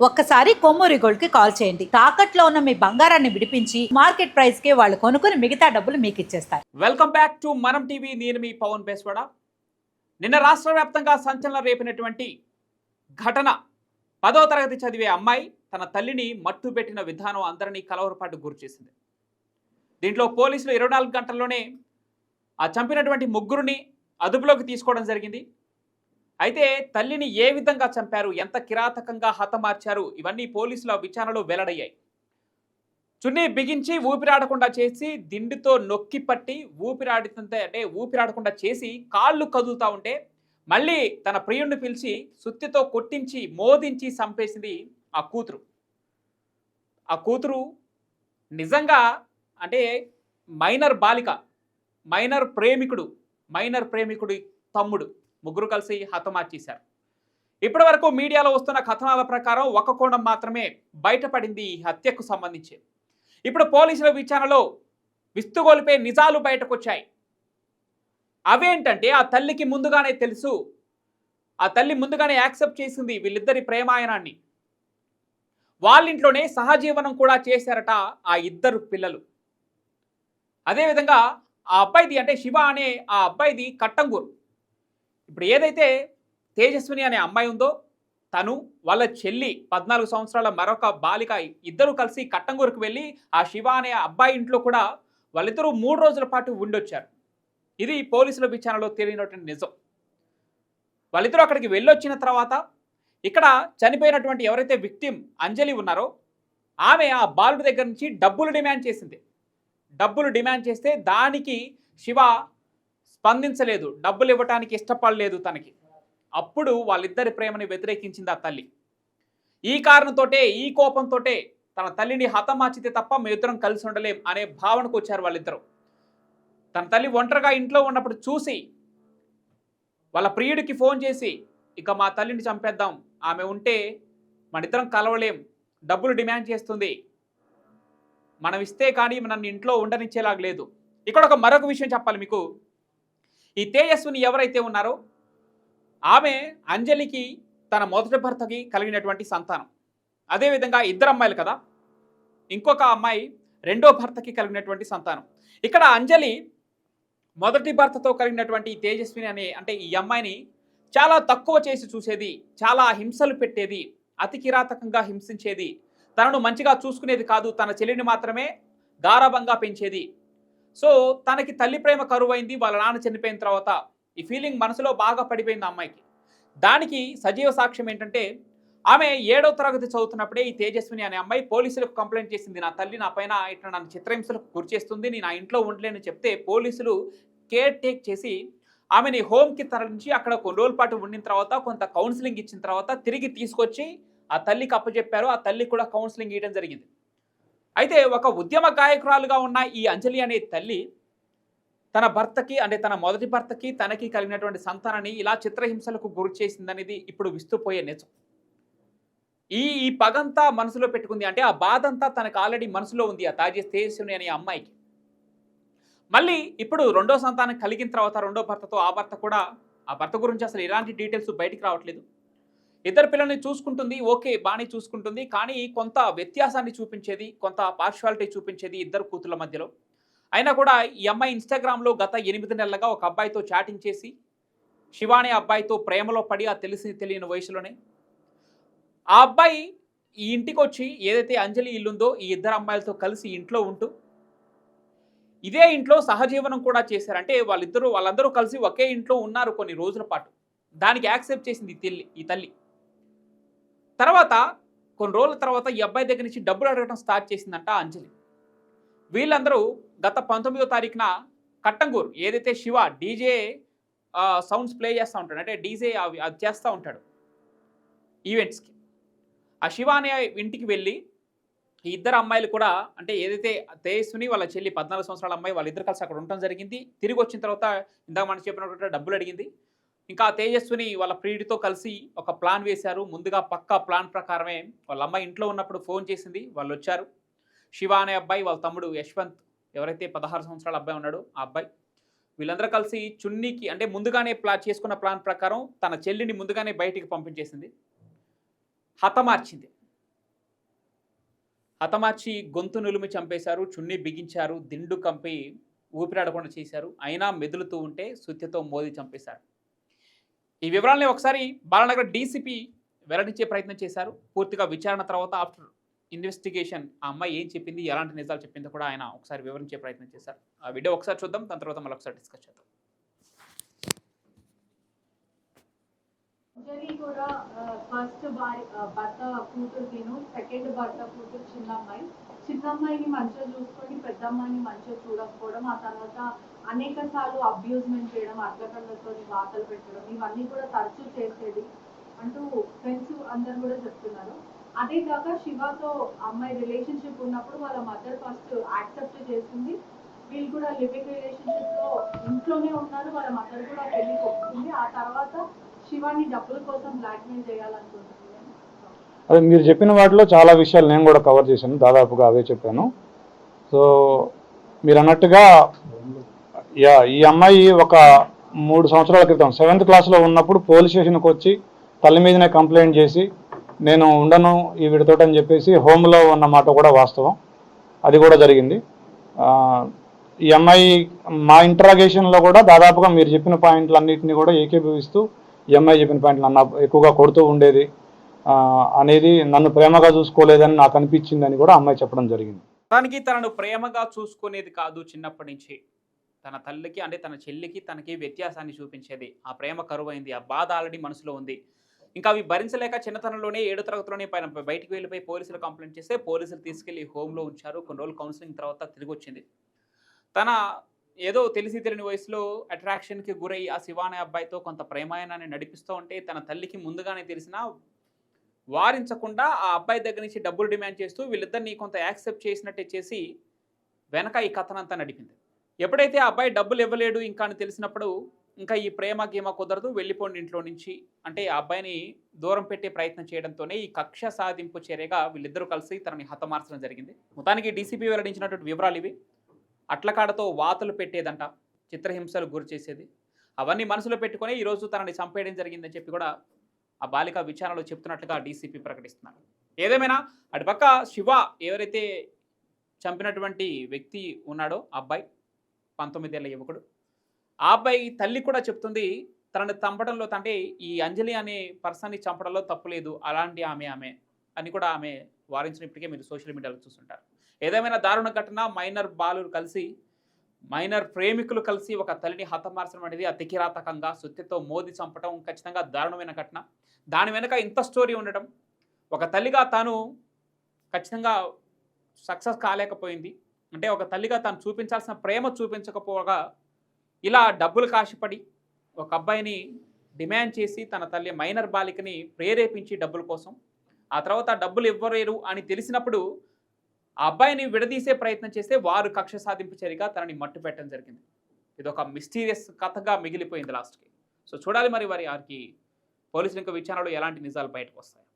ఒక్కసారి కొమ్మూరి గోల్డ్కి కాల్ చేయండి. తాకట్లో ఉన్న మీ బంగారాన్ని విడిపించి మార్కెట్ ప్రైస్కి వాళ్ళు కొనుక్కుని మిగతా డబ్బులు మీకు ఇచ్చేస్తారు. Welcome back to Manam TV. నేను మీ పవన్ బేస్వాడ. నిన్న రాష్ట్ర వ్యాప్తంగా సంచలనం రేపినటువంటి ఘటన. పదో తరగతి చదివే అమ్మాయి తన తల్లిని మట్టు పెట్టిన విధానం అందరినీ కలవరపాటు గురిచేసింది దీంట్లో పోలీసులు ఇరవై నాలుగు గంటల్లోనే ఆ చంపినటువంటి ముగ్గురిని అదుపులోకి తీసుకోవడం జరిగింది. అయితే తల్లిని ఏ విధంగా చంపారు? ఎంత కిరాతకంగా హతమార్చారు? ఇవన్నీ పోలీసుల విచారణలో వెల్లడయ్యాయి. చున్నీ బిగించి ఊపిరాడకుండా చేసి దిండుతో నొక్కి పట్టి ఊపిరాడుతుంటే అంటే ఊపిరాడకుండా చేసి కాళ్ళు కదులుతా ఉంటే మళ్ళీ తన ప్రియుడిని పిలిచి సుత్తితో కొట్టించి మోదించి చంపేసింది ఆ కూతురు. ఆ కూతురు నిజంగా అంటే మైనర్ బాలిక మైనర్ ప్రేమికుడు మైనర్ ప్రేమికుడి తమ్ముడు. ముగ్గురు కలిసి హతమార్చేశారు. ఇప్పటి వరకు మీడియాలో వస్తున్న కథనాల ప్రకారం ఒక కోణం మాత్రమే బయటపడింది ఈ హత్యకు సంబంధించి. ఇప్పుడు పోలీసుల విచారణలో విస్తుగోలిపే నిజాలు బయటకు వచ్చాయి అవేంటంటే ఆ తల్లికి ముందుగానే తెలుసు. ఆ తల్లి ముందుగానే యాక్సెప్ట్ చేసింది వీళ్ళిద్దరి ప్రేమాయణాన్ని. వాళ్ళింట్లోనే సహజీవనం కూడా చేశారట ఆ ఇద్దరు పిల్లలు. అదేవిధంగా ఆ అబ్బాయిది అంటే శివ అనే ఆ అబ్బాయిది కట్టంగూరు. ఇప్పుడు ఏదైతే తేజస్విని అనే అమ్మాయి ఉందో తను వాళ్ళ చెల్లి పద్నాలుగు సంవత్సరాల మరొక బాలిక ఇద్దరు కలిసి కట్టంగూరుకు వెళ్ళి ఆ శివ అనే అబ్బాయి ఇంట్లో కూడా వాళ్ళిద్దరూ మూడు రోజుల పాటు ఉండొచ్చారు. ఇది పోలీసుల విచారణలో తేలినటువంటి నిజం. వాళ్ళిద్దరూ అక్కడికి వెళ్ళొచ్చిన తర్వాత ఇక్కడ చనిపోయినటువంటి ఎవరైతే విక్టిమ్ అంజలి ఉన్నారో ఆమె ఆ బాలుడి దగ్గర నుంచి డబ్బులు డిమాండ్ చేసింది. డబ్బులు డిమాండ్ చేస్తే దానికి శివ స్పందించలేదు డబ్బులు ఇవ్వటానికి ఇష్టపడలేదు తనకి. అప్పుడు వాళ్ళిద్దరి ప్రేమని వ్యతిరేకించింది ఆ తల్లి. ఈ కారణంతోటే ఈ కోపంతోటే తన తల్లిని హతమార్చితే తప్ప మేము ఇద్దరం కలిసి ఉండలేం అనే భావనకు వచ్చారు వాళ్ళిద్దరు. తన తల్లి ఒంటరిగా ఇంట్లో ఉన్నప్పుడు చూసి వాళ్ళ ప్రియుడికి ఫోన్ చేసి ఇక మా తల్లిని చంపేద్దాం ఆమె ఉంటే మన ఇద్దరం కలవలేం డబ్బులు డిమాండ్ చేస్తుంది. మనం ఇస్తే కానీ నన్ను ఇంట్లో ఉండనిచ్చేలాగా లేదు. ఇక్కడ ఒక మరొక విషయం చెప్పాలి మీకు. ఈ తేజస్విని ఎవరైతే ఉన్నారో ఆమె అంజలికి తన మొదటి భర్తకి కలిగినటువంటి సంతానం. అదేవిధంగా ఇద్దరు అమ్మాయిలు కదా ఇంకొక అమ్మాయి రెండో భర్తకి కలిగినటువంటి సంతానం. ఇక్కడ అంజలి మొదటి భర్తతో కలిగినటువంటి ఈ తేజస్విని అనే అంటే ఈ అమ్మాయిని చాలా తక్కువ చేసి చూసేది చాలా హింసలు పెట్టేది అతి కిరాతకంగా హింసించేది తనను మంచిగా చూసుకునేది కాదు తన చెల్లిని మాత్రమే గారాభంగా పెంచేది సో తనకి తల్లి ప్రేమ కరువైంది వాళ్ళ నాన్న చనిపోయిన తర్వాత ఈ ఫీలింగ్ మనసులో బాగా పడిపోయింది అమ్మాయికి. దానికి సజీవ సాక్ష్యం ఏంటంటే ఆమె ఏడవ తరగతి చదువుతున్నప్పుడే ఈ తేజస్విని అనే అమ్మాయి పోలీసులకు కంప్లైంట్ చేసింది నా తల్లి నా పైన ఇట్లా నన్ను చిత్రహింసలకు గురి చేస్తుంది నేను నా ఇంట్లో ఉండలేని చెప్తే పోలీసులు కేర్ టేక్ చేసి ఆమెని హోమ్కి తరలించి అక్కడ కొన్ని రోజుల పాటు ఉండిన తర్వాత కొంత కౌన్సిలింగ్ ఇచ్చిన తర్వాత తిరిగి తీసుకొచ్చి ఆ తల్లికి అప్పచెప్పారు ఆ తల్లి కూడా కౌన్సిలింగ్ ఇవ్వడం జరిగింది. అయితే ఒక ఉద్యమ గాయకురాలుగా ఉన్న ఈ అంజలి అనే తల్లి తన భర్తకి అంటే తన మొదటి భర్తకి తనకి కలిగినటువంటి సంతానాన్ని ఇలా చిత్రహింసలకు గురి చేసిందనేది ఇప్పుడు విస్తుపోయే నిజం ఈ ఈ పగంతా మనసులో పెట్టుకుంది అంటే ఆ బాధ అంతా తనకు ఆల్రెడీ మనసులో ఉంది ఆ తాజీ తేజస్విని అనే అమ్మాయికి. మళ్ళీ ఇప్పుడు రెండో సంతానం కలిగిన తర్వాత రెండో భర్తతో ఆ భర్త కూడా ఆ భర్త గురించి అసలు ఎలాంటి డీటెయిల్స్ బయటికి రావట్లేదు. ఇద్దరు పిల్లల్ని చూసుకుంటుంది ఓకే బాగానే చూసుకుంటుంది కానీ కొంత వ్యత్యాసాన్ని చూపించేది కొంత పార్షువాలిటీ చూపించేది ఇద్దరు కూతుర్ల మధ్యలో. అయినా కూడా ఈ అమ్మాయి ఇన్స్టాగ్రామ్లో గత ఎనిమిది నెలలుగా ఒక అబ్బాయితో చాటింగ్ చేసి శివాని అబ్బాయితో ప్రేమలో పడి ఆ తెలిసి తెలియని వయసులోనే. ఆ అబ్బాయి ఈ ఇంటికి వచ్చి ఏదైతే అంజలి ఇల్లుందో ఈ ఇద్దరు అమ్మాయిలతో కలిసి ఇంట్లో ఉంటూ ఇదే ఇంట్లో సహజీవనం కూడా చేశారు. అంటే వాళ్ళిద్దరూ వాళ్ళందరూ కలిసి ఒకే ఇంట్లో ఉన్నారు కొన్ని రోజుల పాటు. దానికి యాక్సెప్ట్ చేసింది ఈ తల్లి ఈ తల్లి. తర్వాత కొన్ని రోజుల తర్వాత ఈ అబ్బాయి దగ్గర నుంచి డబ్బులు అడగడం స్టార్ట్ చేసిందంట అంజలి. వీళ్ళందరూ గత పంతొమ్మిదో తారీఖున కట్టంగూరు ఏదైతే శివ డీజే సౌండ్స్ ప్లే చేస్తూ ఉంటాడు అంటే డీజే అవి అది చేస్తూ ఉంటాడు ఈవెంట్స్కి ఆ శివ అనే ఇంటికి వెళ్ళి ఈ ఇద్దరు అమ్మాయిలు కూడా అంటే ఏదైతే తేజస్విని వాళ్ళ చెల్లి పద్నాలుగు సంవత్సరాల అమ్మాయి వాళ్ళిద్దరు కలిసి అక్కడ ఉండటం జరిగింది. తిరిగి వచ్చిన తర్వాత ఇందాక మనం చెప్పినట్టు డబ్బులు అడిగింది. ఇంకా ఆ తేజస్విని వాళ్ళ ప్రియుడితో కలిసి ఒక ప్లాన్ వేశారు. ముందుగా పక్కా ప్లాన్ ప్రకారమే వాళ్ళ అమ్మాయి ఇంట్లో ఉన్నప్పుడు ఫోన్ చేసింది. వాళ్ళు వచ్చారు. శివ అనే అబ్బాయి వాళ్ళ తమ్ముడు యశ్వంత్ ఎవరైతే పదహారు సంవత్సరాల అబ్బాయి ఉన్నాడో ఆ అబ్బాయి. వీళ్ళందరూ కలిసి చున్నీకి అంటే ముందుగానే ప్లా చేసుకున్న ప్లాన్ ప్రకారం తన చెల్లిని ముందుగానే బయటికి పంపించేసింది. హతమార్చింది. హతమార్చి గొంతు నులిమి చంపేశారు. చున్నీ బిగించారు. దిండు కంపి ఊపిరాడకుండా చేశారు. అయినా మెదులుతూ ఉంటే సుత్యతో మోదీ చంపేశారు. ఈ వివరాలని ఒకసారి బాలనగర్ డీసీపీ వెల్లడించే ప్రయత్నం చేశారు. పూర్తిగా విచారణ తర్వాత ఆఫ్టర్ ఇన్వెస్టిగేషన్ ఆ అమ్మాయి ఏం చెప్పింది ఎలాంటి నిజాలు చెప్పిందో కూడా ఆయన ఒకసారి వివరించే ప్రయత్నం చేశారు. ఆ వీడియో ఒకసారి చూద్దాం దాని తర్వాత మళ్ళీ ఒకసారి డిస్కస్ చేద్దాం. అంజలి కూడా ఫస్ట్ భర్త కూతురు తిను సెకండ్ భర్త కూతురు చిన్నమ్మాయి. చిన్నమ్మాయిని మంచిగా చూసుకొని పెద్దమ్మాయిని మంచిగా చూడకపోవడం ఆ తర్వాత అనేక సార్లు అబ్యూజ్మెంట్ చేయడం అట్లకళ్ళతో వార్తలు పెట్టడం ఇవన్నీ కూడా తరచూ చేసేది అంటూ ఫ్రెండ్స్ అందరు కూడా చెప్తున్నారు. అదే కాక శివతో అమ్మాయి రిలేషన్షిప్ ఉన్నప్పుడు వాళ్ళ మదర్ ఫస్ట్ యాక్సెప్ట్ చేసింది. వీళ్ళు కూడా లివింగ్ రిలేషన్షిప్లో ఇంట్లోనే ఉన్నారు. వాళ్ళ మదర్ కూడా పెళ్ళి వస్తుంది ఆ తర్వాత అదే మీరు చెప్పిన వాటిలో చాలా విషయాలు నేను కూడా కవర్ చేశాను దాదాపుగా అవే చెప్పాను. సో మీరు అన్నట్టుగా యా ఈ అమ్మాయి ఒక మూడు సంవత్సరాల క్రితం సెవెంత్ క్లాస్లో ఉన్నప్పుడు పోలీస్ స్టేషన్కి వచ్చి తల్లి మీదనే కంప్లైంట్ చేసి నేను ఉండను ఈ విడతోటని అని చెప్పేసి హోమ్లో ఉన్న మాట కూడా వాస్తవం. అది కూడా జరిగింది. ఈ అమ్మాయి మా ఇంటరాగేషన్లో కూడా దాదాపుగా మీరు చెప్పిన పాయింట్లన్నింటినీ కూడా ఏకీభవిస్తూ ఎంఐ చెప్పిన పాయింట్లు నన్ను ఎక్కువగా కొడుతూ ఉండేది. అనేది నన్ను ప్రేమగా చూసుకోలేదని నాకు అనిపించిందని కూడా అమ్మాయి చెప్పడం జరిగింది. తనకి తనను ప్రేమగా చూసుకునేది కాదు చిన్నప్పటి నుంచి. తన తల్లికి అంటే తన చెల్లికి తనకి వ్యత్యాసాన్ని చూపించేది. ఆ ప్రేమ కరువైంది ఆ బాధ ఆల్రెడీ మనసులో ఉంది. ఇంకా అవి భరించలేక చిన్నతనంలోనే ఏడు తరగతిలోనే పైన బయటికి వెళ్ళిపోయి పోలీసులు కంప్లైంట్ చేస్తే పోలీసులు తీసుకెళ్ళి హోమ్లో ఉంచారు. కొన్ని రోజులు కౌన్సిలింగ్ తర్వాత తిరిగి వచ్చింది తన ఏదో తెలిసి తెలియని వయసులో అట్రాక్షన్కి గురై ఆ శివ అనే అబ్బాయితో కొంత ప్రేమాయణాన్ని నడిపిస్తూ ఉంటే తన తల్లికి ముందుగానే తెలిసినా వారించకుండా ఆ అబ్బాయి దగ్గర నుంచి డబ్బులు డిమాండ్ చేస్తూ వీళ్ళిద్దరిని కొంత యాక్సెప్ట్ చేసినట్టే చేసి వెనక ఈ కథనంతా నడిపింది. ఎప్పుడైతే ఆ అబ్బాయి డబ్బులు ఇవ్వలేడు ఇంకా అని తెలిసినప్పుడు ఇంకా ఈ ప్రేమ గీమ కుదరదు వెళ్ళిపోండి ఇంట్లో నుంచి అంటే ఆ అబ్బాయిని దూరం పెట్టే ప్రయత్నం చేయడంతోనే ఈ కక్ష సాధింపు చర్యగా వీళ్ళిద్దరూ కలిసి తనని హతమార్చడం జరిగింది. మొత్తానికి డీసీపీ వెల్లడించినటువంటి వివరాలు ఇవి. అట్లకాడతో వాతలు పెట్టేదంట చిత్రహింసలు గురి చేసేది. అవన్నీ మనసులో పెట్టుకొని ఈరోజు తనని చంపేయడం జరిగిందని చెప్పి కూడా ఆ బాలిక విచారణలో చెప్తున్నట్లుగా డీసీపీ ప్రకటిస్తున్నారు. ఏదేమైనా అటుపక్క శివ ఎవరైతే చంపినటువంటి వ్యక్తి ఉన్నాడో అబ్బాయి పంతొమ్మిదేళ్ళ యువకుడు ఆ అబ్బాయి తల్లి కూడా చెప్తుంది తనని చంపడంలో అంటే ఈ అంజలి అనే పర్సన్ని చంపడంలో తప్పు లేదు అలాంటి ఆమె ఆమె అని కూడా ఆమె వారించినప్పటికే మీరు సోషల్ మీడియాలో చూస్తుంటారు. ఏదేమైనా దారుణ ఘటన మైనర్ బాలురు కలిసి మైనర్ ప్రేమికులు కలిసి ఒక తల్లిని హతమార్చడం అనేది అతికిరాతకంగా సుత్తితో మోది చంపడం ఖచ్చితంగా దారుణమైన ఘటన. దాని వెనక ఇంత స్టోరీ ఉండటం. ఒక తల్లిగా తాను ఖచ్చితంగా సక్సెస్ కాలేకపోయింది. అంటే ఒక తల్లిగా తాను చూపించాల్సిన ప్రేమ చూపించకపోగా ఇలా డబ్బులు కాశపడి ఒక అబ్బాయిని డిమాండ్ చేసి తన తల్లి మైనర్ బాలికని ప్రేరేపించి డబ్బుల కోసం. ఆ తర్వాత డబ్బులు ఇవ్వలేరు అని తెలిసినప్పుడు ఆ అబ్బాయిని విడదీసే ప్రయత్నం చేస్తే వారు కక్ష సాధింపు చర్యగా తనని మట్టు పెట్టడం జరిగింది. ఇది ఒక మిస్టీరియస్ కథగా మిగిలిపోయింది లాస్ట్కి. సో చూడాలి మరి వారి వారికి పోలీసులు ఇంకా విచారణలో ఎలాంటి నిజాలు బయటకు వస్తాయి.